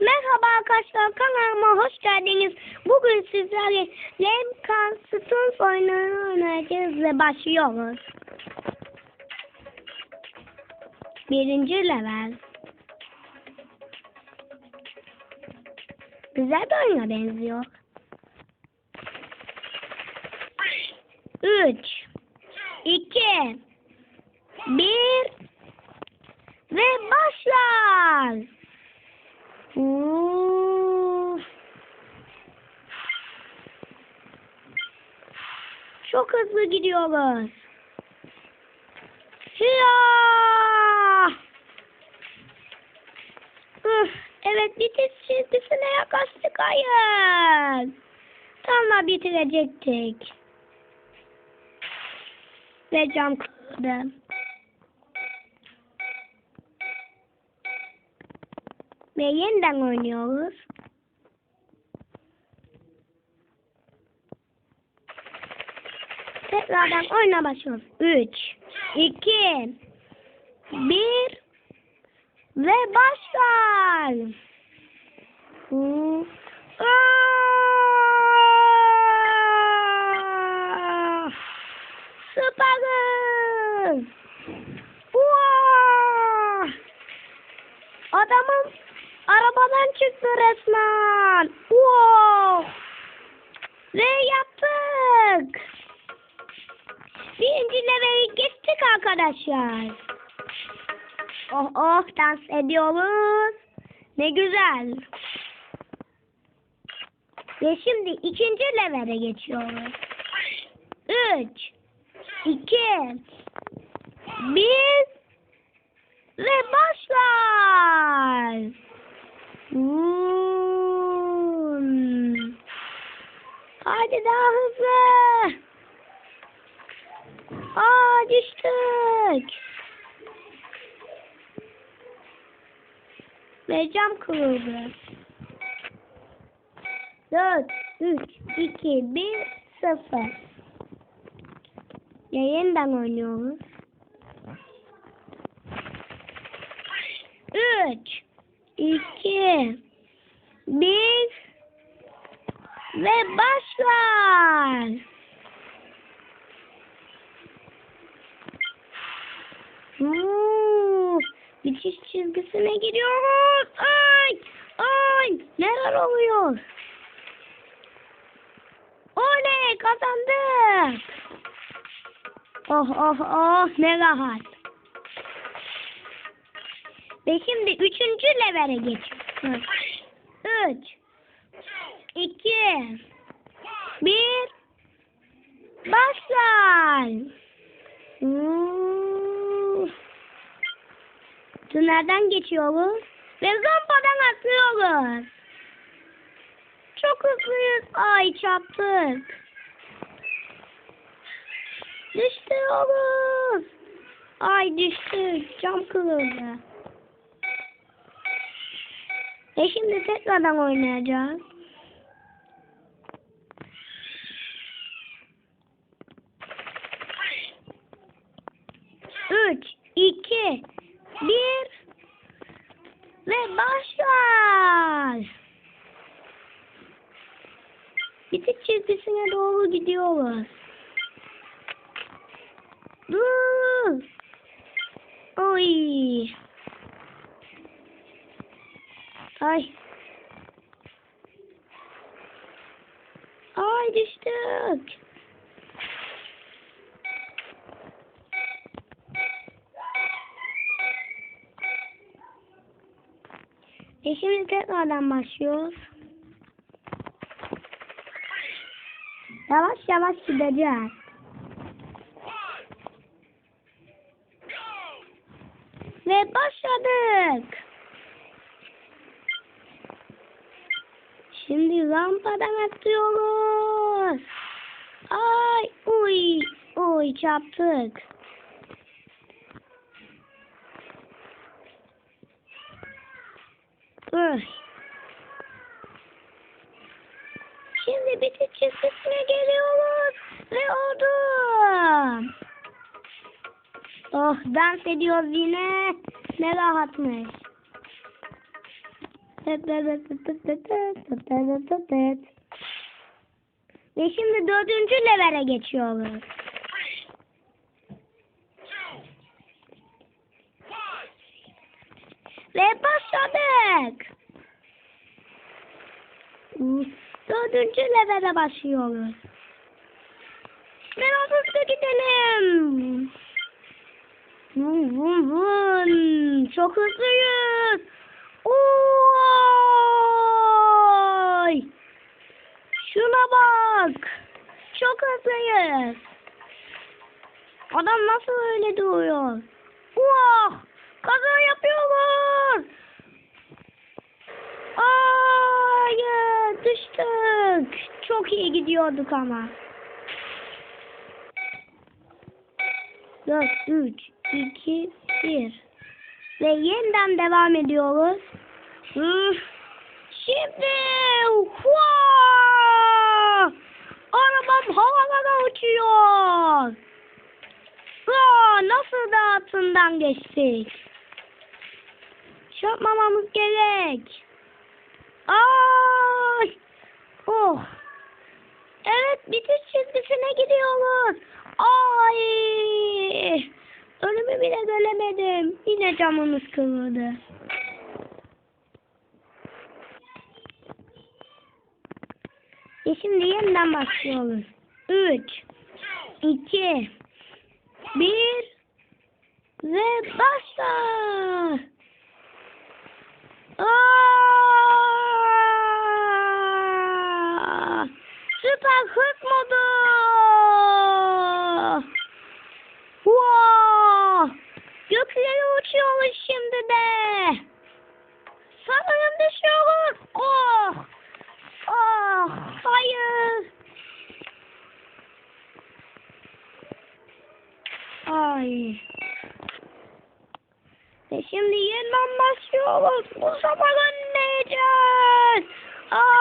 Merhaba arkadaşlar kanalıma hoş geldiniz. Bugün sizlerle Lemkan Stones oyununu oynayacağız ve başlıyoruz. Birinci level. Güzel bir oyuna benziyor. Üç, iki, bir ve başlar. Uf. Çok hızlı gidiyoruz. Hıya! Üf, evet bitiş çizgisine yaklaştık hayır. Tam da bitirecektik. Ve cam kırdı. Ve yeniden oynuyoruz. Tekrardan oyuna başlıyoruz. 3, 2, 1 ve başlar. Ah! Süperiz. Arabadan çıktı resmen. Wow. Ve yaptık. Birinci leveli geçtik arkadaşlar. Oh oh dans ediyoruz. Ne güzel. Ve şimdi ikinci levele geçiyoruz. Üç, iki, bir ve başlar. Hmm. Hadi daha hızlı. Aa düştük. Ve cam kırıldı. 4, 3, 2, 1, 0. Ya yeniden oynuyoruz. 3, 2, 1 ve başlar. Hmm, bitiş çizgisine giriyoruz. Ay, ay, neler oluyor? Oley, kazandık. Oh, oh, oh, ne rahat. Ve şimdi üçüncü levele geçiyoruz. Üç, iki, bir, başlar. Hmm. Tünelden geçiyoruz ve zampadan atlıyoruz. Çok hızlıyız. Ay çarptık. Düşüyoruz. Ay düştük. Cam kırıldı. E şimdi tekrardan oynayacağız. Üç, iki, bir ve başlar. Bitiş çizgisine doğru gidiyoruz. Dur. Oy. Ay. Ay düştük. E şimdi tekrardan başlıyoruz. Yavaş yavaş gideceğiz. Ve başladık. Şimdi rampadan atlıyoruz. Ay uy uy çarptık. Üh. Şimdi bitiş çizgisine geliyoruz. Ve oldu. Oh dans ediyoruz yine. Ne rahatmış. Ve şimdi dördüncü levele geçiyoruz. Ve başladık. Dördüncü levele başlıyoruz. Biraz hızlı gidelim. Vun vun vun. Çok hızlıyız. Oy. Şuna bak. Çok hızlıyız. Adam nasıl öyle duruyor? Vah! Kaza yapıyorlar. Hayır, düştük. Çok iyi gidiyorduk ama. 4, 3, 2, 1. Ve yeniden devam ediyoruz. Hı. Şimdi hua! arabam havalara uçuyor. Aa, nasıl da altından geçtik? Yapmamamız gerek. Ay! Oh! Evet, bitiş çizgisine gidiyoruz. Ay! Önümü bile göremedim. Yine camımız kırıldı. E şimdi yeniden başlıyoruz. 3 2 1 ve başla. Aa! Süper hız modu. Wow! Göklere uçuyoruz şimdi de. Sanırım düşüyoruz. Oh! Oh! Hayır. Ay. Ve şimdi yeniden başlıyoruz. Bu sefer önleyeceğiz. Aa!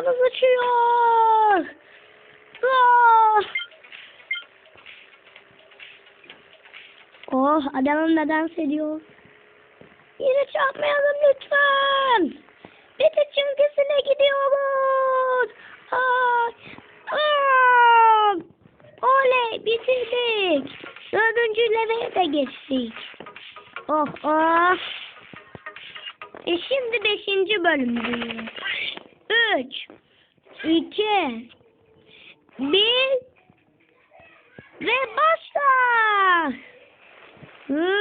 Arabamız uçuyor. Aa! Oh adamım da dans ediyor. Yine çarpmayalım lütfen. Bitiş çizgisine gidiyoruz. Aa! Aa! Oley bitirdik. Dördüncü leveye de geçtik. Oh oh. E şimdi beşinci bölümdeyiz. Üç, iki, bir ve başla. Hı.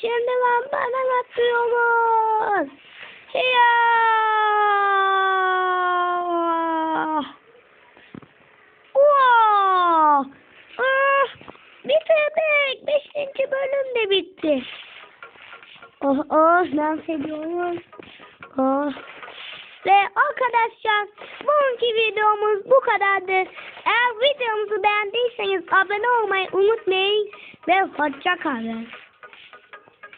Şimdi lambadan atıyoruz. Ya. Beşinci bölüm de bitti. Oh oh dans ediyoruz. Oh. Ve arkadaşlar bugünkü videomuz bu kadardı. Eğer videomuzu beğendiyseniz abone olmayı unutmayın ve hoşça kalın.